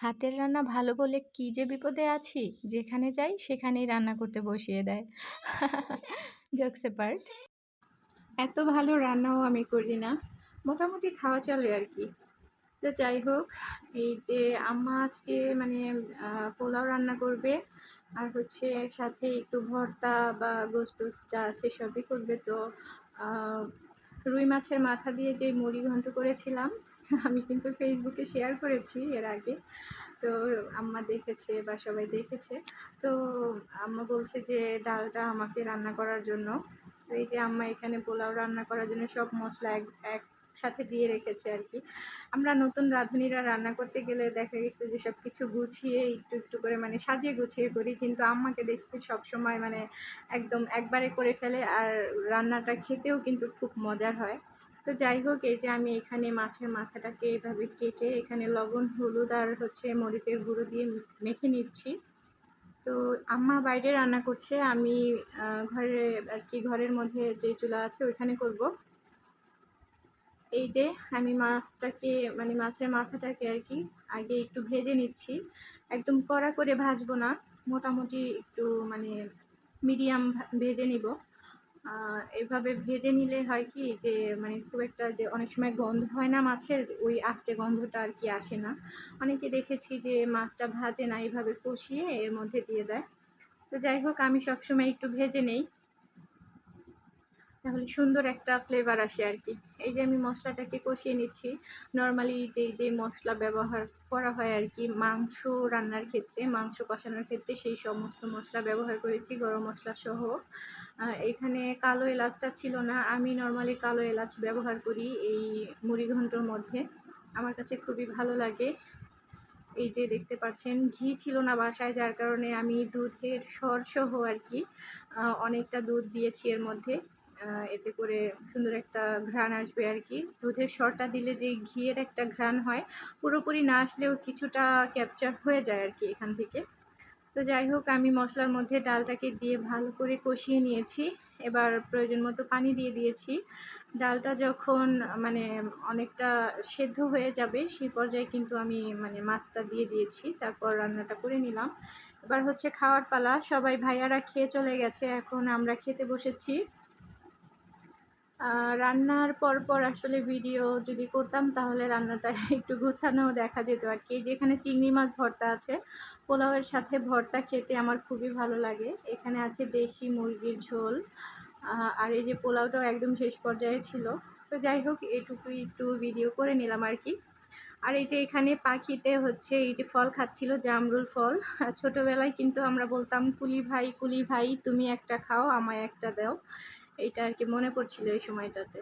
হাতের রান্না ভালো বলে কি যে বিপদে আছি? যেখানে যাই সেখানেই রান্না করতে বসিয়ে দেয়। জোকস পার্ট এত ভালো রান্নাও আমি করি না। মোটামুটি খাওয়া চলে আর কি। তো যাই হোক, এই যে আম্মা আজকে মানে পোলাও রান্না করবে আর হচ্ছে সাথে একটু ভর্তা বা গোস্ত যা আছে সবই করবে। তো রুই মাছের মাথা দিয়ে যে মুড়ি ঘন্ট করেছিলাম আমি কিন্তু ফেসবুকে শেয়ার করেছি এর আগে। তো আম্মা দেখেছে বা সবাই দেখেছে। তো আম্মা বলছে যে, ডালটা আমাকে রান্না করার জন্য। তো এই যে আম্মা এখানে পোলাও রান্না করার জন্য সব মশলা এক এক সাথে দিয়ে রেখেছে আর কি। আমরা নতুন রাঁধুনিরা রান্না করতে গেলে দেখা গেছে যে সব কিছু গুছিয়ে একটু একটু করে মানে সাজিয়ে গুছিয়ে করি। কিন্তু আম্মাকে দেখতে সব সময় মানে একদম একবারে করে ফেলে আর রান্নাটা খেতেও কিন্তু খুব মজার হয়। তো যাই হোক, এই যে আমি এখানে মাছের মাথাটাকে এভাবে কেটে এখানে লবণ, হলুদ আর হচ্ছে মরিচের গুঁড়ো দিয়ে মেখে নিচ্ছি। তো আম্মা বাইরে রান্না করছে, আমি ঘরে আর কি ঘরের মধ্যে যে চুলা আছে ওইখানে করব। এই যে আমি মাছটাকে মানে মাছের মাথাটাকে আর কি আগে একটু ভেজে নিচ্ছি। একদম কড়া করে ভাজবো না, মোটামুটি একটু মানে মিডিয়াম ভেজে নিব। এভাবে ভেজে নিলে হয় কি যে মানে খুব একটা যে অনেক সময় গন্ধ হয় না মাছের, ওই আস্তে গন্ধটা আর কি আসে না। অনেকে দেখেছি যে মাছটা ভাজে না, এভাবে কষিয়ে এর মধ্যে দিয়ে দেয়। তো যাই হোক, আমি সবসময় একটু ভেজে নেই। তাহলে সুন্দর একটা ফ্লেভার আসে আর কি এই যে আমি মশলাটাকে কষিয়ে নিচ্ছি। নর্মালি যে যে মশলা ব্যবহার করা হয় আর কি মাংস রান্নার ক্ষেত্রে, মাংস কষানোর ক্ষেত্রে সেই সমস্ত মশলা ব্যবহার করেছি, গরম মশলা সহ। এখানে কালো এলাচটা ছিল না। আমি নর্মালি কালো এলাচ ব্যবহার করি এই মুড়ি ঘন্টর মধ্যে। আমার কাছে খুবই ভালো লাগে। এই যে দেখতে পাচ্ছেন, ঘি ছিল না বাসায়, যার কারণে আমি দুধের সরসহ আর কি অনেকটা দুধ দিয়েছি এর মধ্যে। এতে করে সুন্দর একটা ঘ্রাণ আসবে আর কি। দুধের সরটা দিলে যে ঘিয়ের একটা ঘ্রাণ হয়, পুরোপুরি না আসলেও কিছুটা ক্যাপচার হয়ে যায় আর কি এখান থেকে। তো যাই হোক, আমি মশলার মধ্যে ডালটাকে দিয়ে ভালো করে কষিয়ে নিয়েছি। এবার প্রয়োজন মতো পানি দিয়ে দিয়েছি। ডালটা যখন মানে অনেকটা সেদ্ধ হয়ে যাবে সেই পর্যায়ে কিন্তু আমি মানে মাছটা দিয়ে দিয়েছি, তারপর রান্নাটা করে নিলাম। এবার হচ্ছে খাওয়ার পালা। সবাই ভাইয়ারা খেয়ে চলে গেছে, এখন আমরা খেতে বসেছি। রান্নার পর পর আসলে ভিডিও যদি করতাম, তাহলে রান্নাটা একটু গোছানো দেখা যেত আর কি। যেখানে চিংড়ি মাছ ভর্তা আছে, পোলাওয়ের সাথে ভর্তা খেতে আমার খুবই ভালো লাগে। এখানে আছে দেশি মুরগির ঝোল আর এই যে পোলাওটাও একদম শেষ পর্যায়ে ছিল। তো যাই হোক, এটুকুই একটু ভিডিও করে নিলাম আর কি। আর এই যে এখানে পাখিতে হচ্ছে, এই যে ফল খাচ্ছিল, জামরুল ফল। ছোটোবেলায় কিন্তু আমরা বলতাম, কুলি ভাই কুলি ভাই, তুমি একটা খাও, আমায় একটা দাও। এইটা আর কি মনে পড়ছিল এই সময়টাতে।